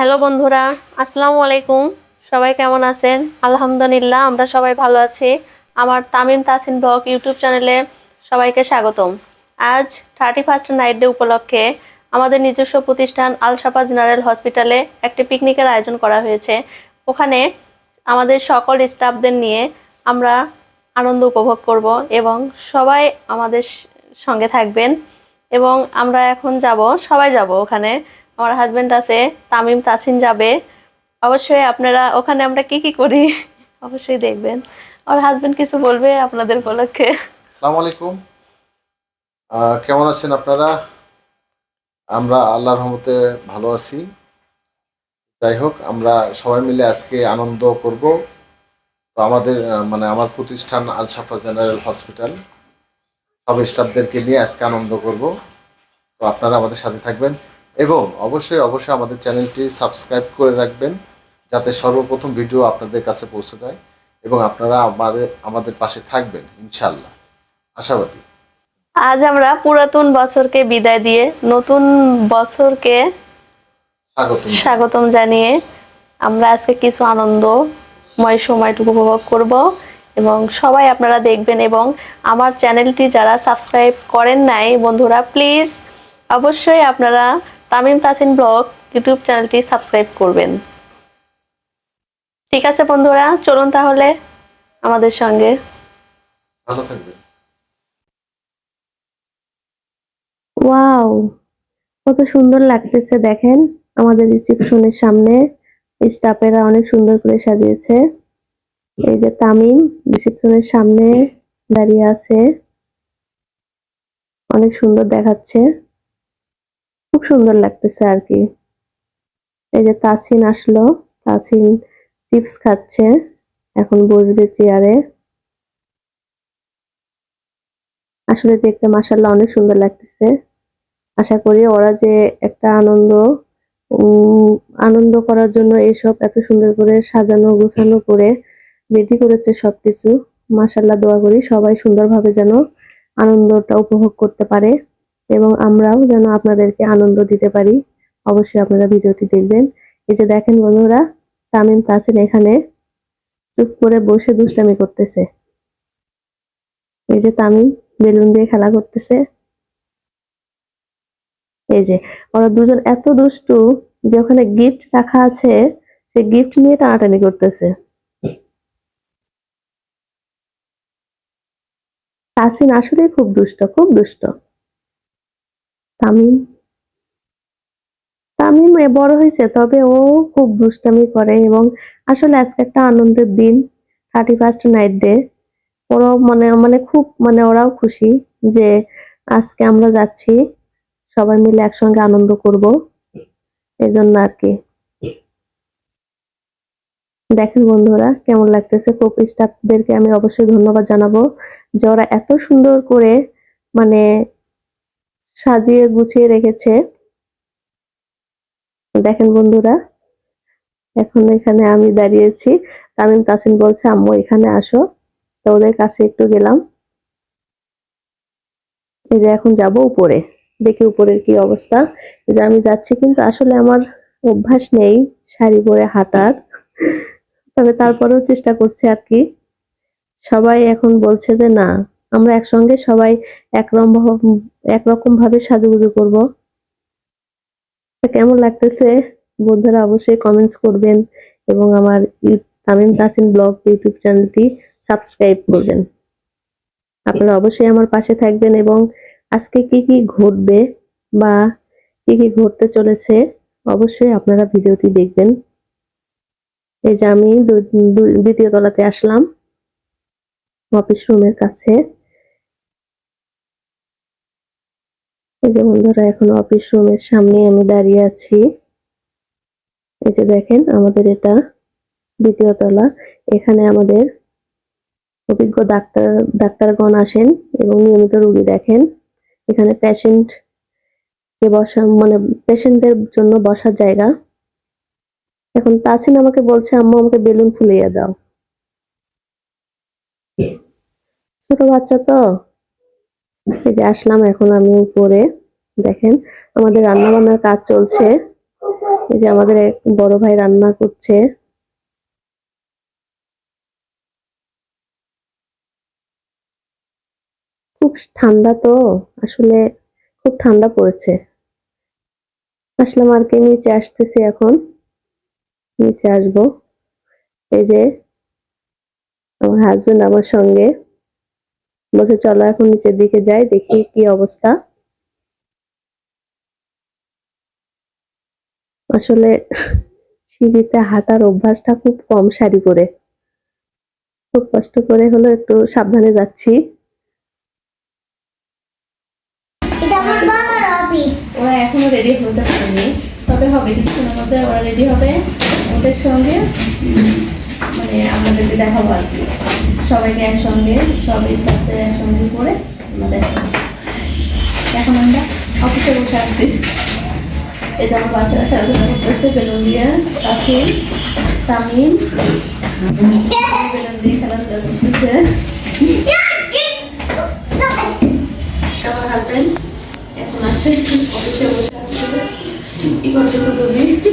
Hello বন্ধুরা, আসসালামু আলাইকুম। সবাই কেমন আছেন? আলহামদুলিল্লাহ, আমরা সবাই ভালো আছি। আমার তামিম তাসিন ব্লগ ইউটিউব চ্যানেলে সবাইকে স্বাগতম। আজ থার্টি ফার্স্ট নাইট ডে উপলক্ষে আমাদের নিজস্ব প্রতিষ্ঠান আলসাপা জেনারেল হসপিটালে একটি পিকনিকের আয়োজন করা হয়েছে। ওখানে আমাদের সকল স্টাফদের নিয়ে আমরা আনন্দ উপভোগ করব এবং সবাই আমাদের সঙ্গে থাকবেন এবং আমরা এখন যাব, সবাই যাব ওখানে। আমার হাজবেন্ড আছে, তামিম তাসিন যাবে। অবশ্যই আপনারা ওখানে আমরা কি কি করি, অবশ্যই দেখবেন। আমার হাজবেন্ড কিছু বলবে আপনাদের উপলক্ষে। আসসালামু আলাইকুম। কেমন আছেন আপনারা? আমরা আল্লাহর রহমতে ভালো আছি। যাই হোক, আমরা সবাই মিলে আজকে আনন্দ করব। তো আমাদের মানে আমার প্রতিষ্ঠান আলসাফা জেনারেল হসপিটাল। সব স্টাফদেরকে নিয়ে আজকে আনন্দ করব। তো আপনারা আমাদের সাথে থাকবেন। এবং অবশ্যই অবশ্যই আমাদের চ্যানেলটি সাবস্ক্রাইব করে রাখবেন যাতে সর্বপ্রথম ভিডিও আপনাদের কাছে পৌঁছে যায় এবং আপনারা আমাদের আমাদের পাশে থাকবেন ইনশাল্লাহ আশাবাদী। আজ আমরা পুরাতন বছরকে বিদায় দিয়ে নতুন বছরকে স্বাগত স্বাগতম জানিয়ে আমরা আজকে কিছু আনন্দময় সময়টুকু উপভোগ করব এবং সবাই আপনারা দেখবেন এবং আমার চ্যানেলটি যারা সাবস্ক্রাইব করেন নাই বন্ধুরা প্লিজ অবশ্যই আপনারা তামিম তাসিন ব্লগ ইউটিউব চ্যানেলটি সাবস্ক্রাইব করবেন। ঠিক আছে বন্ধুরা চলুন তাহলে আমাদের সঙ্গে। ভালো থাকবেন। ওয়াও কত সুন্দর লাগতেছে দেখেন আমাদের রিসেপশনের সামনে। স্টাফেরা অনেক সুন্দর করে সাজিয়েছে। এই যে তামিম রিসেপশনের সামনে দাঁড়িয়ে আছে। অনেক সুন্দর দেখাচ্ছে। খুব সুন্দর লাগতেছে আর কি। এই যে তাসিন আসলো, তাসিন চিপস খাচ্ছে, এখন বসবে চেয়ারে। আসলে দেখতে মাসাল্লাহ অনেক সুন্দর লাগতেছে। আশা করি ওরা যে একটা আনন্দ আনন্দ করার জন্য এইসব এত সুন্দর করে সাজানো, গোছানো করে রেডি করেছে সবকিছু মাসাল্লাহ দোয়া করি সবাই সুন্দরভাবে যেন আনন্দটা উপভোগ করতে পারে। এবং আমরাও যেন আপনাদেরকে আনন্দ দিতে পারি। অবশ্যই আপনারা ভিডিওটি দেখবেন। এই যে দেখেন বন্ধুরা, তামিম তাসিন এখানে চুপ করে বসে দুষ্টামি করতেছে। এই যে তামিম বেলুন দিয়ে খেলা করতেছে। এই যে, ওরা দুজন এত দুষ্টু যে ওখানে গিফট রাখা আছে, সে গিফট নিয়ে টানাটানি করতেছে। তাসিন আসলে খুব দুষ্ট খুব দুষ্ট। তামিম। তামিম বড় হয়েছে, তবে ও খুব দুষ্টামি করে এবং আসলে আজকে একটা আনন্দের দিন থার্টি ফার্স্ট নাইট ডে ওরাও মানে মানে খুব মানে ওরাও খুশি যে আজকে আমরা যাচ্ছি, সবাই মিলে একসঙ্গে আনন্দ করব এই জন্য আর কি। দেখেন বন্ধুরা, কেমন লাগতেছে কোপ স্টাফদেরকে আমি অবশ্যই ধন্যবাদ জানাব যে ওরা এত সুন্দর করে মানে সাজিয়ে গুছিয়ে রেখেছে। দেখেন বন্ধুরা, এখন এখানে আমি দাঁড়িয়েছি। তামিম তাসিন বলছে, আম্মু, এখানে আসো। তো ওদের কাছে একটু গেলাম। এই যে এখন যাব উপরে, দেখি উপরের কি অবস্থা। এই যে আমি যাচ্ছি, কিন্তু আসলে আমার অভ্যাস নেই শাড়ি পরে হাঁটার। তবে তারপরেও চেষ্টা করছি আর কি। সবাই এখন বলছে যে, না আমরা একসঙ্গে সবাই একরকম একরকম ভাবে সাজুগুজু করব। কেমন লাগতেছে? বন্ধুরা অবশ্যই কমেন্টস করবেন এবং আমার তামিম তাসিন ব্লগ, ইউটিউব চ্যানেলটি সাবস্ক্রাইব করবেন। আপনারা অবশ্যই আমার পাশে থাকবেন এবং আজকে কি কি ঘটবে বা কি কি ঘটতে চলেছে অবশ্যই আপনারা ভিডিওটি দেখবেন। এই যে আমি দ্বিতীয় তলাতে আসলাম অফিস রুমের কাছে। এই যে বন্ধুরা, এখন অফিস রুমের সামনে আমি দাঁড়িয়ে আছি। এই যে দেখেন, আমাদের এটা দ্বিতীয় তলা। এখানে আমাদের অভিজ্ঞ ডাক্তার, ডাক্তারগণ আসেন এবং নিয়মিত রুগী দেখেন। এখানে পেশেন্ট কে বসা মানে পেশেন্টদের জন্য বসার জায়গা। এখন তাসিন আমাকে বলছে, আম্মু, আমাকে বেলুন ফুলিয়ে দাও। ছোট বাচ্চা তো? এই যে আসলাম এখন আমি উপরে, দেখেন আমাদের রান্না বান্নার কাজ চলছে। এই যে আমাদের এক বড় ভাই রান্না করছে। খুব ঠান্ডা তো, আসলে খুব ঠান্ডা পড়েছে। আসলাম আর কি, নিচে আসতেছি এখন। নিচে আসব। এই যে আমার হাজবেন্ড আমার সঙ্গে। বলছে চলো এখন নিচের দিকে যাই দেখি কি অবস্থা। আসলে সিঁড়িতে হাঁটার অভ্যাসটা খুব কম শাড়ি পরে খুব কষ্ট করে হলো একটু সাবধানে যাচ্ছি। এটা আমার বাবার অফিস ওরা এখনও রেডি হতে পারেনি। তবে হবে কিছুক্ষণের মধ্যে ওরা রেডি হবে। ওদের সঙ্গে মানে আমাদেরকে দেখাবো আর কি। সবাইকে একসঙ্গে সব স্টাফদের একসঙ্গে করে আমরা দেখাবো এখন আমরা অফিসে বসে আছি। এই যে আমার বাচ্চারা খেলাধুলা করতেছে বেলুন দিয়ে তাসিম তামিম বেলুন দিয়ে খেলাধুলা করতেছে। আমার এখন আছে অফিসে বসে আছে। কি করতেছো তুমি? কি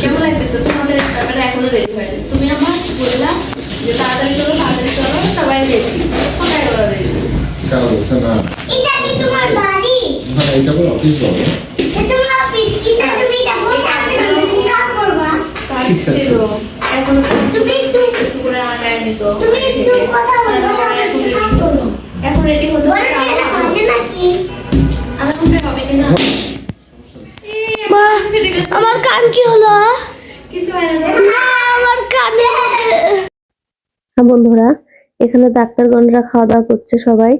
কেমন লাগতেছে? তোমাদের ব্যাপারে এখনও রেডি হয়নি। তুমি আমার বললা যে তাড়াতাড়ি চলো তাড়াতাড়ি চলো সবাই রেডি। কোথায় ওরা রেডি? কাজ হচ্ছে না। এটা কি তোমার বাড়ি? না এটা করে অফিস যাব এটা তোমার অফিস কিন্তু তুমি এটা বসে কাজ করবা? কাজ ছিল। এখনও তুমি একটু- একটু আমার গায়ে নিত তুমি একটু কথা বলো, এখন রেডি হতে হবে না হবে নাকি? আধা ঘণ্টা হবে কিনা আমার কান কি হলো কিছু হয় না আমার কানে হ্যাঁ বন্ধুরা, এখানে ডাক্তারগণরা খাওয়া দাওয়া করছে সবাই।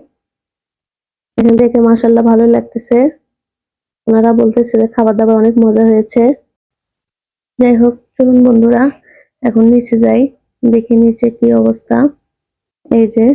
এখান থেকে মাসাল্লাহ ভালো লাগতেছে। ওনারা বলতেছে যে খাবার দাবার অনেক মজা হয়েছে। যাই হোক, চলুন বন্ধুরা, এখন নিচে যাই, দেখি নিচে কি অবস্থা। এই যে।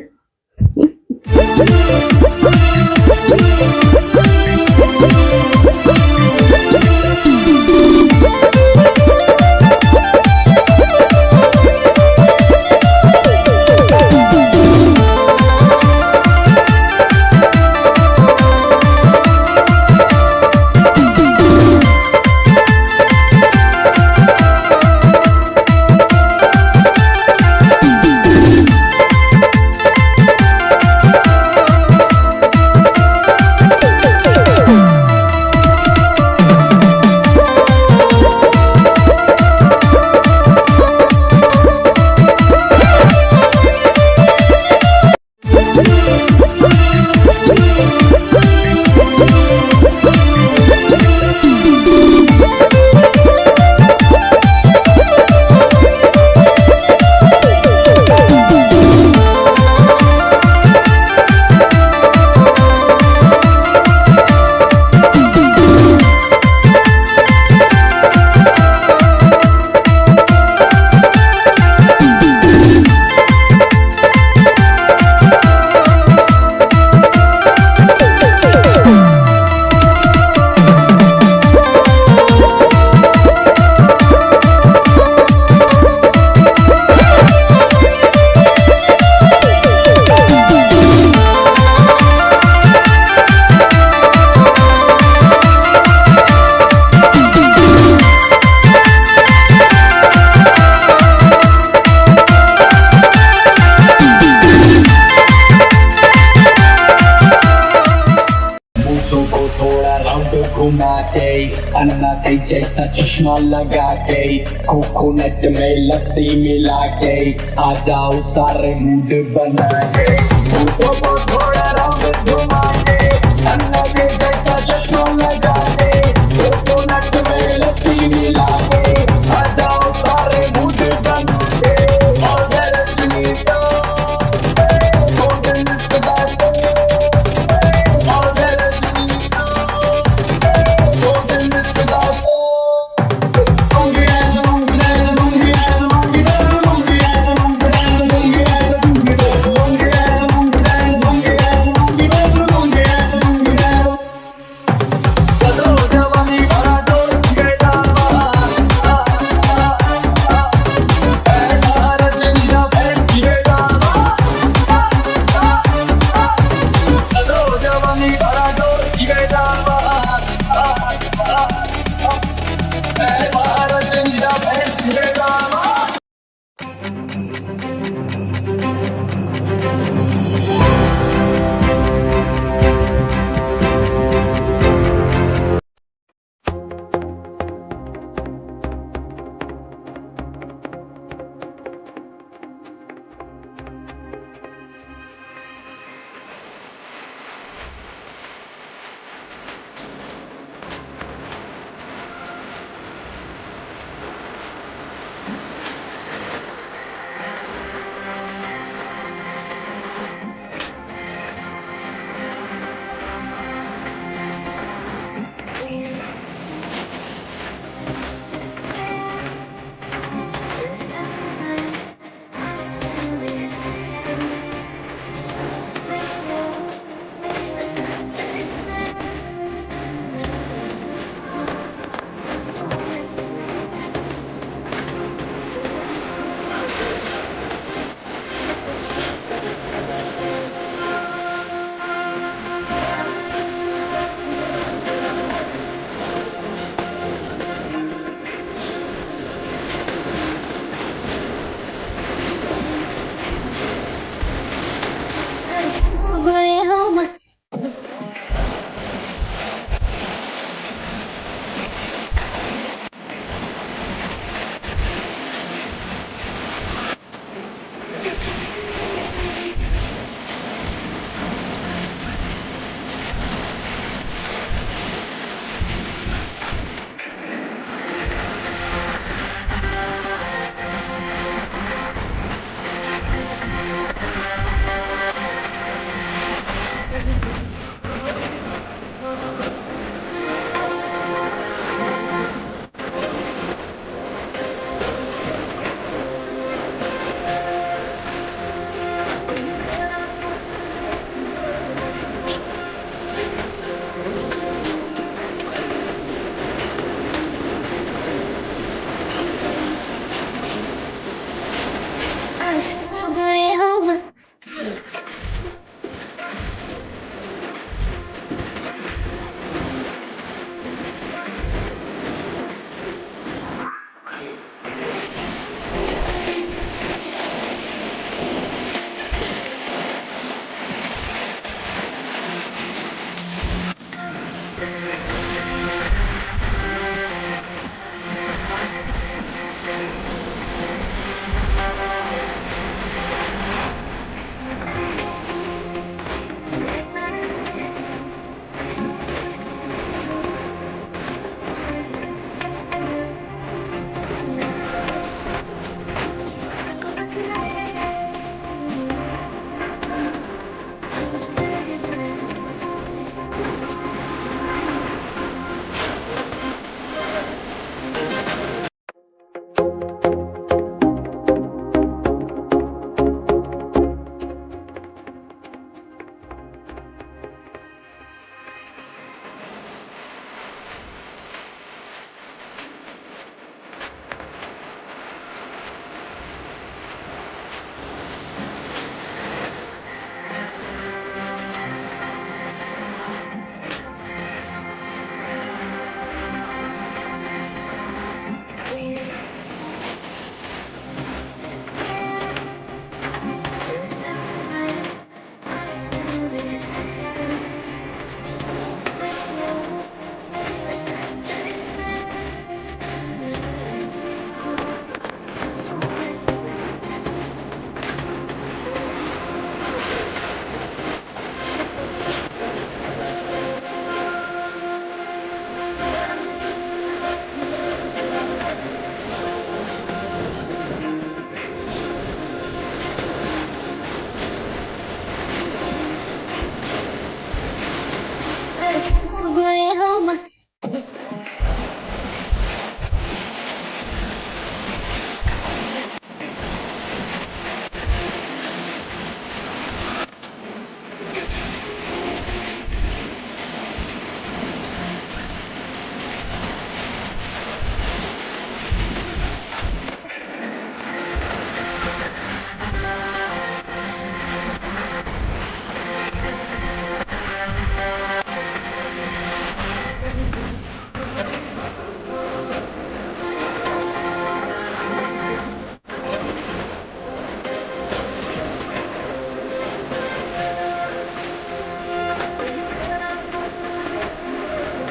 चश्मा लगा के कोकोनट में लस्सी मिला के आ जाओ सारे मूड बना के थोड़ा घुमा के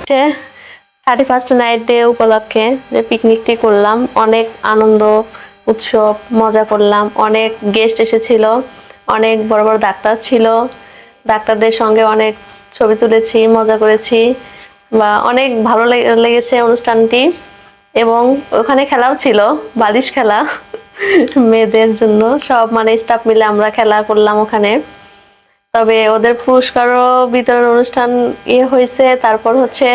থার্টি ফার্স্ট নাইট ডে উপলক্ষে যে পিকনিকটি করলাম। অনেক আনন্দ, উৎসব, মজা করলাম। অনেক গেস্ট এসেছিল, অনেক বড় বড় ডাক্তার ছিল। ডাক্তারদের সঙ্গে অনেক ছবি তুলেছি, মজা করেছি বা অনেক ভালো লেগেছে অনুষ্ঠানটি। এবং ওখানে খেলাও ছিল, বালিশ খেলা। মেয়েদের জন্য সব মানে স্টাফ মিলে আমরা খেলা করলাম ওখানে। তবে ওদের পুরস্কারও বিতরণ অনুষ্ঠান ইয়ে হয়েছে। তারপর হচ্ছে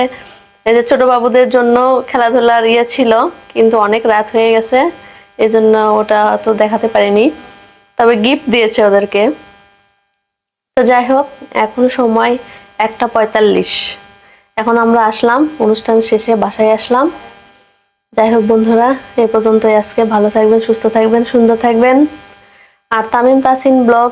এই যে ছোট বাবুদের জন্য খেলাধুলার ইয়ে ছিল, কিন্তু অনেক রাত হয়ে গেছে এই জন্য ওটা তো দেখাতে পারিনি। তবে গিফট দিয়েছে ওদেরকে। তো যাই হোক, এখন সময় একটা পঁয়তাল্লিশ। এখন আমরা আসলাম, অনুষ্ঠান শেষে বাসায় আসলাম। যাই হোক বন্ধুরা, এ পর্যন্তই আজকে। ভালো থাকবেন, সুস্থ থাকবেন, সুন্দর থাকবেন। আর তামিম তাসিন ব্লগ